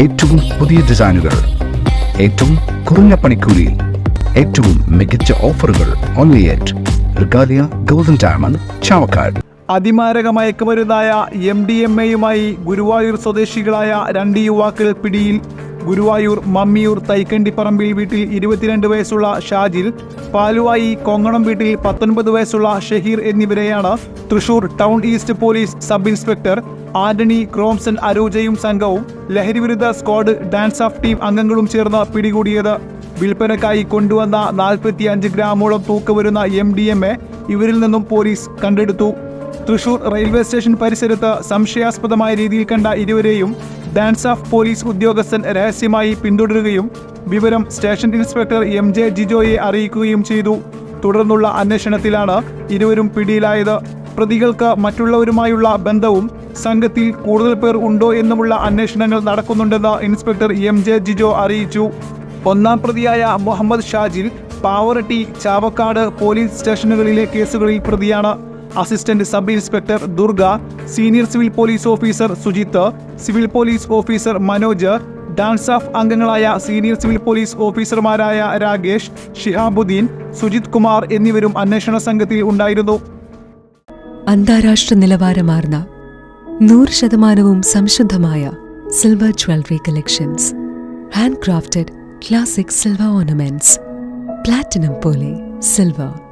ഏറ്റവും പുതിയ ഡിസൈനുകൾ ഏറ്റവും കുറഞ്ഞ പണിക്കൂലിയിൽ ഏറ്റവും മികച്ച ഓഫറുകൾ only at Regalia golden diamond Chavakkad അതിമാരക മയക്കുമരുന്നായ എം ഡി എം എയുമായി ഗുരുവായൂർ സ്വദേശികളായ രണ്ട് യുവാക്കൾ പിടിയിൽ ഗുരുവായൂർ മമ്മിയൂർ തൈക്കണ്ടിപ്പറമ്പിൽ വീട്ടിൽ ഇരുപത്തിരണ്ട് വയസ്സുള്ള ഷാജിൽ പാലുവായി കൊങ്ങണം വീട്ടിൽ പത്തൊൻപത് വയസ്സുള്ള ഷഹീർ എന്നിവരെയാണ് Thrissur town east police sub inspector Antony Cromson അരോജയും സംഘവും ലഹരിവിരുദ്ധ സ്ക്വാഡ് ഡാൻസ് ഓഫ് ടീം അംഗങ്ങളും ചേർന്ന് പിടികൂടിയത്. വിൽപ്പനക്കായി കൊണ്ടുവന്ന നാൽപ്പത്തി അഞ്ച് ഗ്രാമോളം തൂക്കുവരുന്ന എം ഡി എം എ ഇവരിൽ നിന്നും പോലീസ് കണ്ടെടുത്തു. തൃശൂർ റെയിൽവേ സ്റ്റേഷൻ പരിസരത്ത് സംശയാസ്പദമായ രീതിയിൽ കണ്ട ഇരുവരെയും ഡാൻസ് ഓഫ് പോലീസ് ഉദ്യോഗസ്ഥൻ രഹസ്യമായി പിന്തുടരുകയും വിവരം സ്റ്റേഷൻ ഇൻസ്പെക്ടർ എം ജെ ജിജോയെ അറിയിക്കുകയും ചെയ്തു. തുടർന്നുള്ള അന്വേഷണത്തിലാണ് ഇരുവരും പിടിയിലായത്. പ്രതികൾക്ക് മറ്റുള്ളവരുമായുള്ള ബന്ധവും സംഘത്തിൽ കൂടുതൽ പേർ ഉണ്ടോ എന്നുമുള്ള അന്വേഷണങ്ങൾ നടക്കുന്നുണ്ടെന്ന് ഇൻസ്പെക്ടർ എം ജെ ജിജോ അറിയിച്ചു. ഒന്നാം പ്രതിയായ മുഹമ്മദ് ഷാജിൽ പാവറട്ടി ചാവക്കാട് പോലീസ് സ്റ്റേഷനുകളിലെ കേസുകളിൽ പ്രതിയാണ്. Assistant sub inspector Durga senior civil police officer Sujith civil police officer Manoj DANSAF അംഗങ്ങളായ സീനിയർ സിവിൽ പോലീസ് ഓഫീസർമാരായ രാകേഷ് ഷിഹാബുദ്ദീൻ സുജിത് കുമാർ എന്നിവരും അന്വേഷണ സംഘത്തിൽ ഉണ്ടായിരുന്നു. അന്താരാഷ്ട്ര നിലവാരമാർന്ന നൂറ് ശതമാനവും സംശുദ്ധമായ silver jewellery collections hand crafted classic silver ornaments platinum പോലെ silver